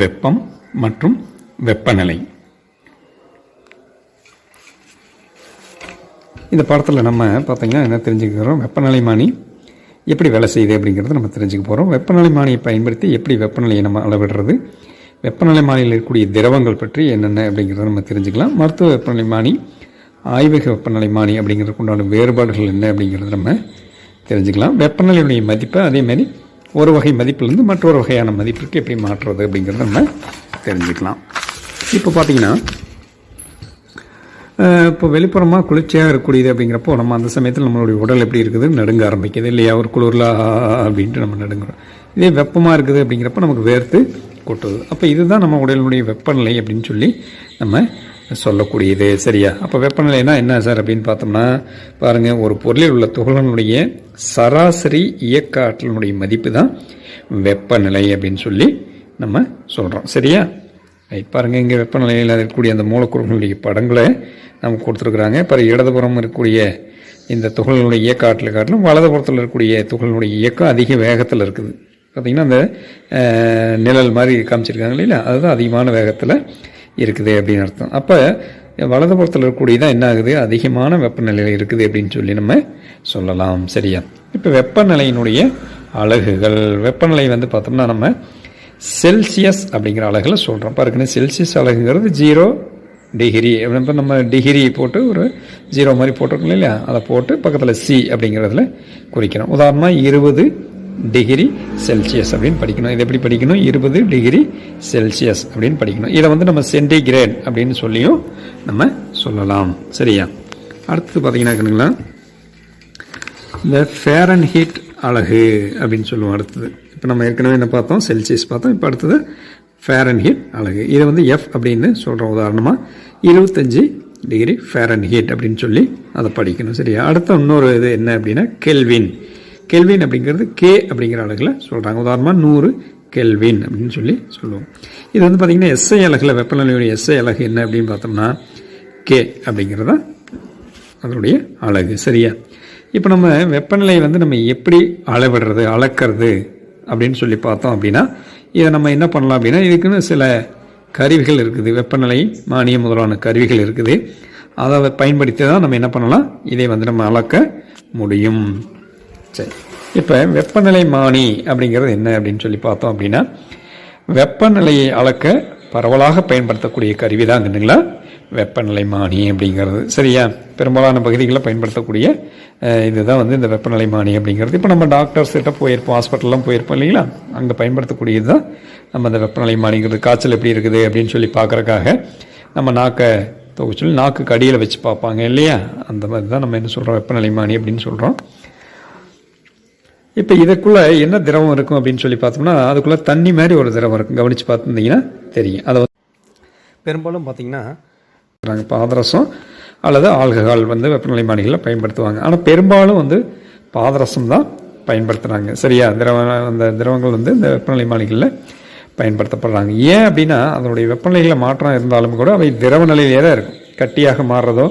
வெப்பம் மற்றும் வெப்பநிலை. இந்த பாடத்தில் நம்ம பார்த்தீங்கன்னா என்ன தெரிஞ்சுக்கிறோம் வெப்பநிலைமானி எப்படி வேலை செய்யுது அப்படிங்கிறத நம்ம தெரிஞ்சுக்க போகிறோம் வெப்பநிலைமானியை பயன்படுத்தி எப்படி வெப்பநிலையை நம்ம அளவிடுறது? வெப்பநிலைமானியில் இருக்கக்கூடிய திரவங்கள் பற்றி என்னென்ன அப்படிங்கிறத நம்ம தெரிஞ்சுக்கலாம். மருத்துவ வெப்பநிலைமானி ஆய்வக வெப்பநிலைமானி அப்படிங்கிறதுக்கு உண்டான வேறுபாடுகள் என்ன அப்படிங்கிறத நம்ம தெரிஞ்சுக்கலாம். வெப்பநிலையுடைய மதிப்பை அதேமாரி ஒரு வகை மதிப்புலேருந்து மற்றொரு வகையான மதிப்பிற்கு எப்படி மாற்றுறது அப்படிங்கிறத நம்ம தெரிஞ்சுக்கலாம். இப்போ பார்த்தீங்கன்னா இப்போ வெளிப்புறமாக குளிர்ச்சியாக இருக்கக்கூடியது அப்படிங்கிறப்போ நம்ம அந்த சமயத்தில் நம்மளுடைய உடல் எப்படி இருக்குது? நடுங்க ஆரம்பிக்குது இல்லையா? ஒரு குளிரில் அப்படின்ட்டு நம்ம நடுங்குறோம். இதே வெப்பமாக இருக்குது அப்படிங்கிறப்ப நமக்கு வேர்த்து கொட்டுது. அப்போ இதுதான் நம்ம உடலினுடைய வெப்பநிலை அப்படின்னு சொல்லி நம்ம சொல்லக்கூடியது. சரியா? அப்போ வெப்பநிலைனா என்ன சார் அப்படின்னு பார்த்தோம்னா பாருங்கள் ஒரு பொருளில் உள்ள துகளினுடைய சராசரி இயக்க ஆற்றலினுடைய மதிப்பு தான் வெப்பநிலை அப்படின்னு சொல்லி நம்ம சொல்கிறோம் சரியா? ரைட் பாருங்கள் இங்கே வெப்பநிலையில் இருக்கக்கூடிய அந்த மூலக்கூறுகளுடைய படங்களை நமக்கு கொடுத்துருக்குறாங்க. இப்போ இடதுபுறம் இருக்கக்கூடிய இந்த துகள்களுடைய இயக்க ஆற்றலை காட்டிலும் வலதுபுறத்தில் இருக்கக்கூடிய துகள்களுடைய இயக்கம் அதிக வேகத்தில் இருக்குது. பார்த்திங்கன்னா அந்த நிழல் மாதிரி காமிச்சிருக்காங்க இல்லையா? அதுதான் அதிகமான வேகத்தில் இருக்குது அப்படின்னு அர்த்தம். அப்போ வலதுபுறத்தில் இருக்கக்கூடிய தான் என்ன ஆகுது? அதிகமான வெப்பநிலையில் இருக்குது அப்படின்னு சொல்லி நம்ம சொல்லலாம். சரியா? இப்போ வெப்பநிலையினுடைய அலகுகள். வெப்பநிலை வந்து பார்த்தோம்னா நம்ம செல்சியஸ் அப்படிங்கிற அலகில் சொல்கிறோம் பாருங்க செல்சியஸ் அலகுங்கிறது ஜீரோ டிகிரி. இப்போ நம்ம டிகிரி போட்டு ஒரு ஜீரோ மாதிரி போட்டிருக்கோம் இல்லையா? அதை போட்டு பக்கத்தில் சி அப்படிங்கிறதுல குறிக்கிறோம். உதாரணமாக இருபது டிகிரி செல்சியஸ் அப்படின்னு படிக்கணும். இது எப்படி படிக்கணும்? இருபது டிகிரி செல்சியஸ் அப்படின்னு படிக்கணும். இதை வந்து நம்ம சென்டிகிரேட் அப்படின்னு சொல்லியும் நம்ம சொல்லலாம். சரியா? அடுத்தது பார்த்தீங்கன்னா இந்த ஃபேரன் ஹீட் அழகு அப்படின்னு சொல்லுவோம் அடுத்தது. இப்போ நம்ம ஏற்கனவே என்ன பார்த்தோம்? செல்சியஸ் பார்த்தோம். இப்போ அடுத்தது ஃபேரன் ஹீட் அழகு இதை வந்து எஃப் அப்படின்னு சொல்கிறோம் உதாரணமாக இருபத்தஞ்சி டிகிரி ஃபேரன் ஹீட் அப்படின்னு சொல்லி அதை படிக்கணும். சரியா? அடுத்த இன்னொரு இது என்ன அப்படின்னா கெல்வின் கெல்வின் அப்படிங்கிறது கே அப்படிங்கிற அழகில் சொல்கிறாங்க உதாரணமாக நூறு கெல்வின் அப்படின்னு சொல்லி சொல்லுவோம். இது வந்து பார்த்திங்கன்னா எஸ்ஐ அலகில் வெப்பநிலையுடைய எஸ்ஐ அழகு என்ன அப்படின்னு பார்த்தோம்னா கே அப்படிங்கிறதா அதனுடைய அழகு. சரியா? இப்போ நம்ம வெப்பநிலையை வந்து நம்ம எப்படி அளவிடுறது அளக்கிறது அப்படின்னு சொல்லி பார்த்தோம் அப்படின்னா இதை நம்ம என்ன பண்ணலாம் அப்படின்னா இதுக்குன்னு சில கருவிகள் இருக்குது. வெப்பநிலை மானியம் முதலான கருவிகள் இருக்குது. அதை பயன்படுத்தி தான் நம்ம என்ன பண்ணலாம்? இதை வந்து நம்ம அளக்க முடியும். சரி. இப்போ வெப்பநிலை மானி அப்படிங்கிறது என்ன அப்படின்னு சொல்லி பார்த்தோம் அப்படின்னா வெப்பநிலையை அளக்க பரவலாக பயன்படுத்தக்கூடிய கருவி தான் வெப்பநிலை மானி அப்படிங்கிறது. சரியா? பெரும்பாலான பகுதிகளில் பயன்படுத்தக்கூடிய இதுதான் வந்து இந்த வெப்பநிலை மானி அப்படிங்கிறது. இப்போ நம்ம டாக்டர்ஸ் கிட்ட போயிருப்போம் ஹாஸ்பிட்டல்லாம் போயிருப்போம் இல்லைங்களா? அங்கே பயன்படுத்தக்கூடியது தான் நம்ம இந்த வெப்பநிலை மானிங்கிறது. காய்ச்சல் எப்படி இருக்குது அப்படின்னு சொல்லி பார்க்கறக்காக நம்ம நாக்கை தொகுச்சொல்லி நாக்கு அடியில் வச்சு பார்ப்பாங்க இல்லையா? அந்த மாதிரி தான் நம்ம என்ன சொல்கிறோம் வெப்பநிலை மானி அப்படின்னு சொல்கிறோம் இப்போ இதுக்குள்ளே என்ன திரவம் இருக்கும் அப்படின்னு சொல்லி பார்த்தோம்னா அதுக்குள்ளே தண்ணி மாதிரி ஒரு திரவம் இருக்கும். கவனித்து பார்த்துருந்தீங்கன்னா தெரியும். அதை வந்து பெரும்பாலும் பார்த்தீங்கன்னா பாதரசம் அல்லது ஆல்கஹால் வந்து வெப்பநிலை மானிகளில் பயன்படுத்துவாங்க. ஆனால் பெரும்பாலும் வந்து பாதரசம் தான் பயன்படுத்துகிறாங்க சரியா? திரவ அந்த திரவங்கள் வந்து இந்த வெப்பநிலை மானிகளில் பயன்படுத்தப்படுறாங்க. ஏன் அப்படின்னா அதனுடைய வெப்பநிலையில் மாற்றம் இருந்தாலும் கூட அவை திரவ நிலையிலே தான் இருக்கும். கட்டியாக மாறுறதோ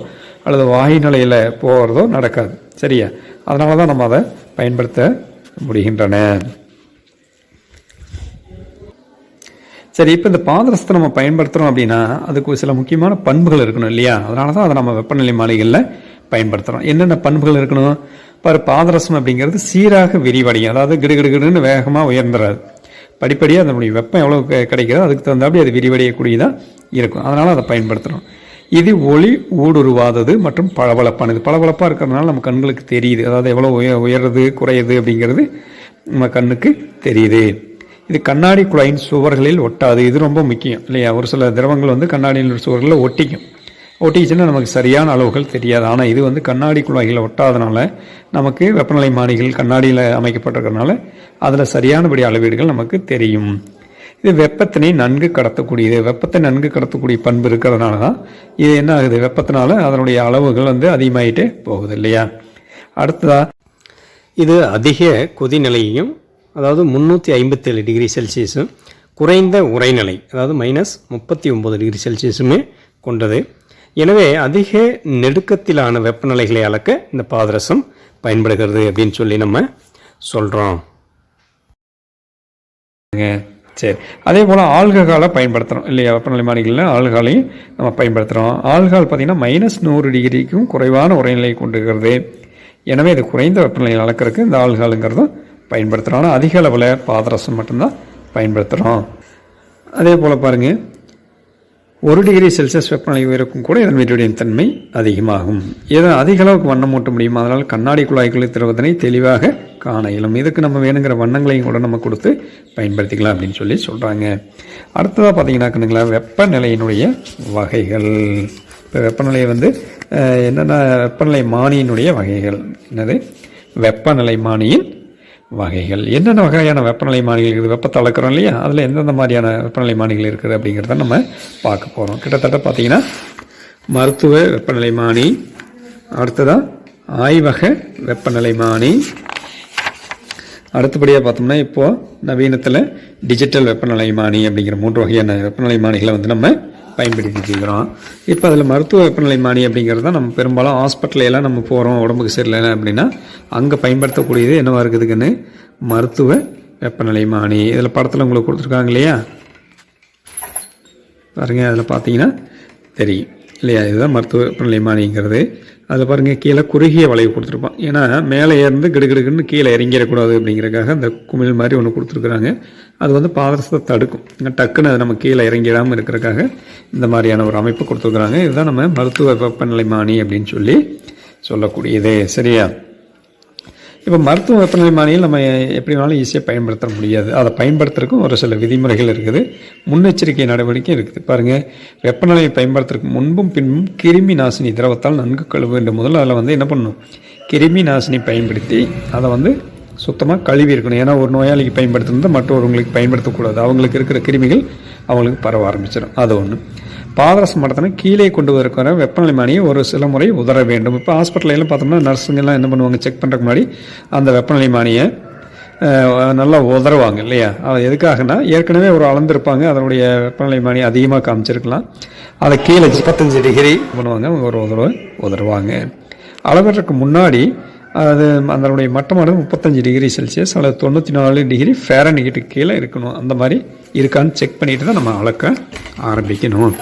அல்லது வாயு நிலையில் போகிறதோ நடக்காது. சரியா? அதனால தான் நம்ம அதை பயன்படுத்த முடிகின்றன. சரி இப்போ இந்த பாதரசத்தை நம்ம பயன்படுத்துகிறோம் அப்படின்னா அதுக்கு சில முக்கியமான பண்புகள் இருக்கணும் இல்லையா? அதனால தான் அதை நம்ம வெப்பநிலை மாளிகையில் பயன்படுத்துகிறோம் என்னென்ன பண்புகள் இருக்கணும்? பாரு பாதரசம் அப்படிங்கிறது சீராக விரிவடையும். அதாவது கிடுகிடுகிடுன்னு வேகமாக உயர்ந்துடாது படிப்படியாக அதனுடைய வெப்பம் எவ்வளோ கிடைக்கிறதோ அதுக்கு தகுந்தாப்படி அது விரிவடையக்கூடியதாக இருக்கும். அதனால் அதை பயன்படுத்துகிறோம் இது ஒளி ஊடுருவாதது மற்றும் பளபளப்பானது. பளபளப்பாக இருக்கிறதுனால நம்ம கண்களுக்கு தெரியுது. அதாவது எவ்வளோ உய உயருது குறையுது அப்படிங்கிறது நம்ம கண்ணுக்கு தெரியுது. இது கண்ணாடி குழாயின் சுவர்களில் ஒட்டாது. இது ரொம்ப முக்கியம் இல்லையா? ஒரு சில திரவங்கள் வந்து கண்ணாடியின் சுவர்களில் ஒட்டிக்கும். ஒட்டிச்சுன்னா நமக்கு சரியான அளவுகள் தெரியாது. ஆனால் இது வந்து கண்ணாடி குழாய்களில் ஒட்டாதனால நமக்கு வெப்பநிலை மானிகள் கண்ணாடியில் அமைக்கப்பட்டிருக்கிறதுனால அதில் சரியானபடி அளவீடுகள் நமக்கு தெரியும். இது வெப்பத்தினை நன்கு கடத்தக்கூடியது வெப்பத்தை நன்கு கடத்தக்கூடிய பண்பு இருக்கிறதுனால தான் இது என்ன ஆகுது? வெப்பத்தினால அதனுடைய அளவுகள் வந்து அதிகமாயிட்டே போகுது இல்லையா? அடுத்ததா இது அதிக கொதிநிலையையும் அதாவது முந்நூற்றி ஐம்பத்தேழு டிகிரி செல்சியஸும் குறைந்த உரைநிலை அதாவது மைனஸ் முப்பத்தி ஒம்பது டிகிரி செல்சியஸுமே கொண்டது. எனவே அதிக நெடுக்கத்திலான வெப்பநிலைகளை அளக்க இந்த பாதரசம் பயன்படுகிறது அப்படின்னு சொல்லி நம்ம சொல்கிறோம் சரி. அதே போல் ஆல்கஹாலை பயன்படுத்துகிறோம் இல்லையா? வெப்பநிலை வெப்பநிலைமானிகளில் ஆல்கஹாலையும் நம்ம பயன்படுத்துகிறோம் ஆல்கஹால் பார்த்திங்கன்னா மைனஸ் நூறு டிகிரிக்கும் குறைவான உரைநிலையை கொண்டிருக்கிறது. எனவே இது குறைந்த வெப்பநிலையில் அளக்கிறதுக்கு இந்த ஆல்கஹாலுங்கிறதும் பயன்படுத்துகிறோம் ஆனால் அதிக அளவில் பாதரசம் மட்டும்தான் பயன்படுத்துகிறோம் அதே போல் பாருங்கள் ஒரு டிகிரி செல்சியஸ் வெப்பநிலை உயருக்கும் கூட இதன் வீட்டுடைய தன்மை அதிகமாகும். இதை அதிக அளவுக்கு வண்ணம் மூட்ட முடியும்? அதனால் கண்ணாடி குழாய்க்குள்ளே திரவத்தினை தெளிவாக காண இயலும். இதுக்கு நம்ம வேணுங்கிற வண்ணங்களையும் கூட நம்ம கொடுத்து பயன்படுத்திக்கலாம் அப்படின்னு சொல்லி சொல்கிறாங்க அடுத்ததாக பார்த்தீங்கன்னாக்கணுங்களா வெப்பநிலையினுடைய வகைகள். இப்போ வெப்பநிலையை வந்து என்னென்ன வெப்பநிலை மானியினுடைய வகைகள். என்னது? வெப்பநிலை மானியின் வகைகள். என்னென்ன வகையான வெப்பநிலை மானிகள் இருக்குது? வெப்பத்தை அளக்கிறோம் இல்லையா? அதில் எந்தெந்த மாதிரியான வெப்பநிலை மானிகள் இருக்குது அப்படிங்கிறத நம்ம பார்க்க போகிறோம் கிட்டத்தட்ட பார்த்தீங்கன்னா மருத்துவ வெப்பநிலை மானி அடுத்ததாக ஆய்வக வெப்பநிலை மானி அடுத்தபடியாக பார்த்தோம்னா இப்போது நவீனத்தில் டிஜிட்டல் வெப்பநிலை மானி அப்படிங்கிற மூன்று வகையான வெப்பநிலை மானிகளை வந்து நம்ம பயன்படுத்திட்டு இருக்கிறோம். இப்போ அதில் மருத்துவ வெப்பநிலை மானி அப்படிங்கிறது தான் நம்ம பெரும்பாலும் ஹாஸ்பிட்டலையெல்லாம் நம்ம போகிறோம் உடம்புக்கு சரியில்லை அப்படின்னா அங்கே பயன்படுத்தக்கூடியது என்னவாக இருக்குதுக்குன்னு மருத்துவ வெப்பநிலை மானி. இதில் படத்தில் உங்களுக்கு கொடுத்துருக்காங்க இல்லையா? பாருங்க அதில் பார்த்தீங்கன்னா தெரியும். இல்லையா? இதுதான் மருத்துவ வெப்பநிலை மானிங்கிறது. அதில் பாருங்கள் கீழே குறுகிய வளைவு கொடுத்துருப்பான். ஏன்னா மேலே இருந்து கிடுகிடுக்குன்னு கீழே இறங்கிடக்கூடாது அப்படிங்கிறதுக்காக அந்த குமிழ் மாதிரி ஒன்று கொடுத்துருக்குறாங்க. அது வந்து பாதரசத்தை தடுக்கும். டக்குன்னு அது நம்ம கீழே இறங்கிடாமல் இருக்கிறக்காக இந்த மாதிரியான ஒரு அமைப்பு கொடுத்துருக்குறாங்க. இதுதான் நம்ம மருத்துவ வெப்பநிலை மானி அப்படின்னு சொல்லி சொல்லக்கூடியது. சரியா? இப்போ மருத்துவ வெப்பநிலை மானியில் நம்ம எப்படி வேணாலும் ஈஸியாக பயன்படுத்த முடியாது. அதை பயன்படுத்துறதுக்கும் ஒரு சில விதிமுறைகள் இருக்குது. முன்னெச்சரிக்கை நடவடிக்கை இருக்குது. பாருங்கள் வெப்பநிலையை பயன்படுத்துறதுக்கு முன்பும் பின்பும் கிருமி நாசினி திரவத்தால் நன்கு கழுவ வேண்டும் முதல்ல அதில் வந்து என்ன பண்ணணும்? கிருமி நாசினி பயன்படுத்தி அதை வந்து சுத்தமாக கழுவி இருக்கணும். ஏன்னா ஒரு நோயாளிக்கு பயன்படுத்துனது மற்றவர்களுக்கு பயன்படுத்தக்கூடாது. அவங்களுக்கு இருக்கிற கிருமிகள் அவங்களுக்கு பரவ ஆரம்பிச்சிடும். அது ஒன்று பாதரச மட்டத்தினை கீழே கொண்டு வருகிற வெப்பநிலை மானியை ஒரு சில முறை உதற வேண்டும். இப்போ ஹாஸ்பிட்டல்லாம் பார்த்தோம்னா நர்ஸுங்கெல்லாம் என்ன பண்ணுவாங்க? செக் பண்ணுறதுக்கு முன்னாடி அந்த வெப்பநிலை மானியை நல்லா உதறுவாங்க இல்லையா? அது எதுக்காகனா ஏற்கனவே ஒரு அளந்திருப்பாங்க. அதனுடைய வெப்பநிலை மானி அதிகமாக காமிச்சிருக்கலாம். அதை கீழே முப்பத்தஞ்சு டிகிரி பண்ணுவாங்க? அவங்க ஒரு உதறவை உதறுவாங்க. அளவிற்கு முன்னாடி அது அதனுடைய மட்டமானது முப்பத்தஞ்சு டிகிரி செல்சியஸ் அல்லது தொண்ணூற்றி நாலு டிகிரி ஃபேரன்ஹீட்டுக்கு கீழே இருக்கணும். அந்த மாதிரி இருக்கான்னு செக் பண்ணிட்டு தான் நம்ம அளக்க ஆரம்பிக்கணும்.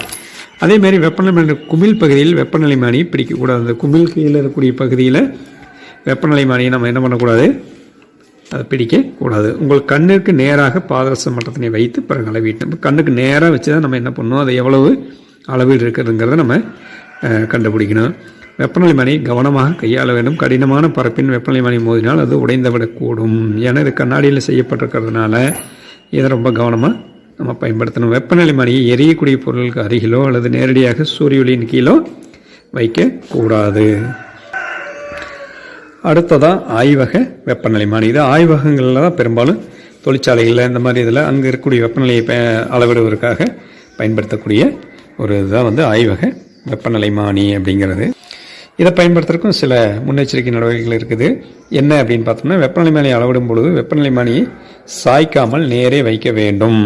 அதேமாரி வெப்பநிலை குமிழ் பகுதியில் வெப்பநிலை மானியை பிடிக்கக்கூடாது. அந்த குமிழ் கீழே இருக்கக்கூடிய பகுதியில் வெப்பநிலை மானியை நம்ம என்ன பண்ணக்கூடாது? அதை பிடிக்கக்கூடாது. உங்கள் கண்ணிற்கு நேராக பாதரச மட்டத்தினை வைத்து பிறகு அளவீட்டு. நம்ம கண்ணுக்கு நேராக வச்சு தான் நம்ம என்ன பண்ணணும்? அது எவ்வளவு அளவீடு இருக்கிறதுங்கிறத நம்ம கண்டுபிடிக்கணும். வெப்பநிலை மணி கவனமாக கையாள வேண்டும். கடினமான பரப்பின் வெப்பநிலை மணி மோதினால் அது உடைந்துவிடக்கூடும் ஏன்னா இது கண்ணாடியில் செய்யப்பட்டிருக்கிறதுனால இதை ரொம்ப கவனமாக நம்ம பயன்படுத்தணும் வெப்பநிலை மாறியை எரியக்கூடிய பொருளுக்கு அருகிலோ அல்லது நேரடியாக சூரிய ஒளியின் கீழோ வைக்கக்கூடாது. அடுத்ததாக ஆய்வக வெப்பநிலை மானி இது ஆய்வகங்களில் தான் பெரும்பாலும் தொழிற்சாலைகளில் இந்த மாதிரி இதில் அங்கே இருக்கக்கூடிய வெப்பநிலையை ப அளவிடுவதற்காக பயன்படுத்தக்கூடிய ஒரு இதுதான் வந்து ஆய்வக வெப்பநிலை மானி அப்படிங்கிறது. இதை பயன்படுத்துறதுக்கும் சில முன்னெச்சரிக்கை நடவடிக்கைகள் இருக்குது. என்ன அப்படின்னு பார்த்தோம்னா வெப்பநிலை மானியை அளவிடும் பொழுது வெப்பநிலை மானியை சாய்க்காமல் நேரே வைக்க வேண்டும்.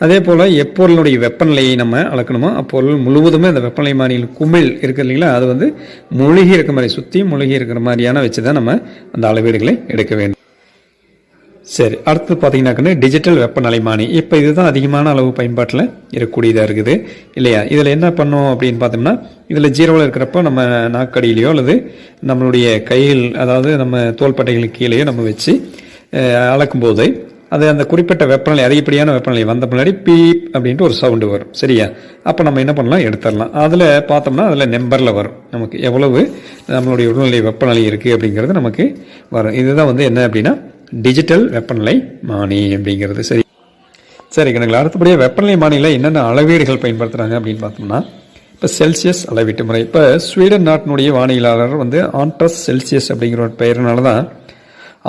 அதே போல் எப்பொருளுடைய வெப்பநிலையை நம்ம அளக்கணுமோ அப்பொருள் முழுவதுமே அந்த வெப்பநிலை மானியில் குமிழ் இருக்குது இல்லைங்களா அது வந்து முழுகி இருக்கிற மாதிரி சுற்றி முழுகி இருக்கிற மாதிரியான வச்சு தான் நம்ம அந்த அளவீடுகளை எடுக்க வேண்டும். சரி அடுத்து பார்த்தீங்கன்னாக்கன்னு டிஜிட்டல் வெப்பநிலை மானி இப்போ இதுதான் அதிகமான அளவு பயன்பாட்டில் இருக்கக்கூடியதாக இருக்குது இல்லையா? இதில் என்ன பண்ணோம் அப்படின்னு பார்த்தோம்னா இதில் ஜீரோவில் இருக்கிறப்போ நம்ம நாக்கடியிலையோ அல்லது நம்மளுடைய கையில் அதாவது நம்ம தோள்பட்டைகளுக்கு கீழேயோ நம்ம வச்சு அளக்கும்போது அது அந்த குறிப்பிட்ட வெப்பநிலை அதிகப்படியான வெப்பநிலை வந்த பின்னாடி பீப் அப்படின்ட்டு ஒரு சவுண்டு வரும். சரியா? அப்போ நம்ம என்ன பண்ணலாம்? எடுத்துடலாம். அதில் பார்த்தோம்னா அதில் நம்பரில் வரும். நமக்கு எவ்வளவு நம்மளுடைய உடல்நிலை வெப்பநிலை இருக்குது அப்படிங்கிறது நமக்கு வரும். இதுதான் வந்து என்ன அப்படின்னா டிஜிட்டல் வெப்பநிலை மானி அப்படிங்கிறது. சரி. சரி கணக்கில் அடுத்தபடியாக வெப்பநிலை மானியில் என்னென்ன அளவீடுகள் பயன்படுத்துகிறாங்க அப்படின்னு பார்த்தோம்னா இப்போ செல்சியஸ் அளவீட்டு முறை. இப்போ ஸ்வீடன் நாட்டினுடைய வானிலையாளர் வந்து ஆண்ட்ரஸ் செல்சியஸ் அப்படிங்கிற ஒரு பெயர்னால தான்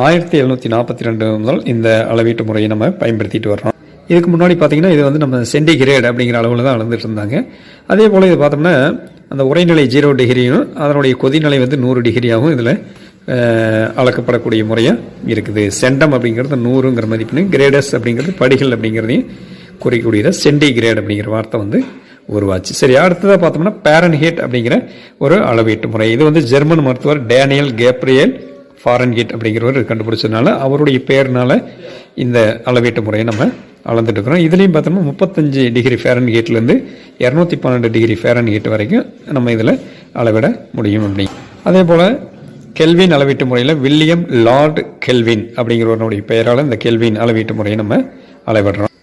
ஆயிரத்தி எழுநூற்றி நாற்பத்தி ரெண்டு முதல் இந்த அளவீட்டு முறையை நம்ம பயன்படுத்திட்டு வர்றோம். இதுக்கு முன்னாடி பார்த்தீங்கன்னா இது வந்து நம்ம சென்டிகிரேட் அப்படிங்கிற அளவில் தான் அளந்துட்டு இருந்தாங்க. அதே போல் இது பார்த்தோம்னா அந்த உரைநிலை ஜீரோ டிகிரியும் அதனுடைய கொதிநிலை வந்து நூறு டிகிரியாகவும் இதில் அளக்கப்படக்கூடிய முறையாக இருக்குது. செண்டம் அப்படிங்கிறது நூறுங்கிற மதிப்புன்னு கிரேடஸ் அப்படிங்கிறது படிகள் அப்படிங்கிறதையும் குறிக்கக்கூடியது சென்டிகிரேட் அப்படிங்கிற வார்த்தை வந்து உருவாச்சு. சரி அடுத்ததாக பார்த்தோம்னா பேரன்ஹேட் அப்படிங்கிற ஒரு அளவீட்டு முறை. இது வந்து ஜெர்மன் மருத்துவர் டேனியல் கேப்ரியல் ஃபாரன்கேட் அப்படிங்கிறவர் கண்டுபிடிச்சதுனால அவருடைய பெயர்னால் இந்த அளவீட்டு முறையை நம்ம அளந்துட்டு இருக்கிறோம். இதுலேயும் பார்த்தோம்னா முப்பத்தஞ்சு டிகிரி ஃபேரன் கேட்லேருந்து இரநூத்தி பன்னெண்டு டிகிரி ஃபேரன் கேட் வரைக்கும் நம்ம இதில் அளவிட முடியும் அப்படி. அதே போல் கெல்வின் அளவீட்டு முறையில் வில்லியம் லார்டு கெல்வின் அப்படிங்கிறவனுடைய பெயரால் இந்த கெல்வின் அளவீட்டு முறையை நம்ம அளவிடுறோம்.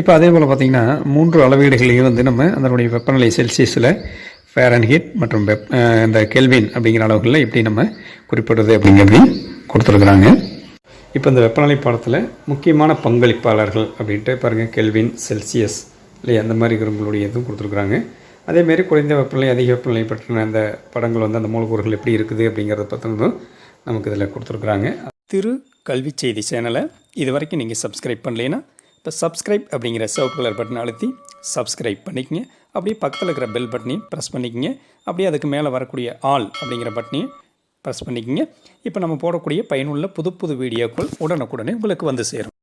இப்போ அதே போல் பார்த்திங்கன்னா மூன்று அளவீடுகளையும் வந்து நம்ம அதனுடைய வெப்பநிலை செல்சியஸில் ஃபேரன்ஹீட் மற்றும் வெப் இந்த கெல்வின் அப்படிங்கிற அளவுகளில் எப்படி நம்ம குறிப்பிடுறது அப்படிங்கிறது கொடுத்துருக்குறாங்க. இப்போ இந்த வெப்பநிலை பாடத்தில் முக்கியமான பங்களிப்பாளர்கள் அப்படின்ட்டு பாருங்கள் கெல்வின் செல்சியஸ் இல்லை அந்த மாதிரி இருக்கிறவங்களுடைய இதுவும் கொடுத்துருக்குறாங்க. அதேமாரி குறைந்த வெப்பநிலை அதிக வெப்பநிலை பற்றின அந்த படங்கள் வந்து அந்த மூலக்கூறுகள் எப்படி இருக்குது அப்படிங்கிறத பற்றினதும் நமக்கு இதில் கொடுத்துருக்குறாங்க. திரு கல்வி செய்தி சேனலை இது வரைக்கும் நீங்கள் சப்ஸ்கிரைப் பண்ணலைன்னா இப்போ சப்ஸ்கிரைப் அப்படிங்கிற சிவப்பு கலர் பட்டன் அழுத்தி சப்ஸ்கிரைப் பண்ணிக்கங்க. அப்படியே பக்கத்தில் இருக்கிற பெல் பட்டனையும் ப்ரெஸ் பண்ணிக்கிங்க. அப்படியே அதுக்கு மேலே வரக்கூடிய ஆல் அப்படிங்கிற பட்டனையும் ப்ரெஸ் பண்ணிக்கிங்க. இப்போ நம்ம போடக்கூடிய பயனுள்ள புது புது வீடியோக்கள் உடனுக்குடனே உங்களுக்கு வந்து சேரும்.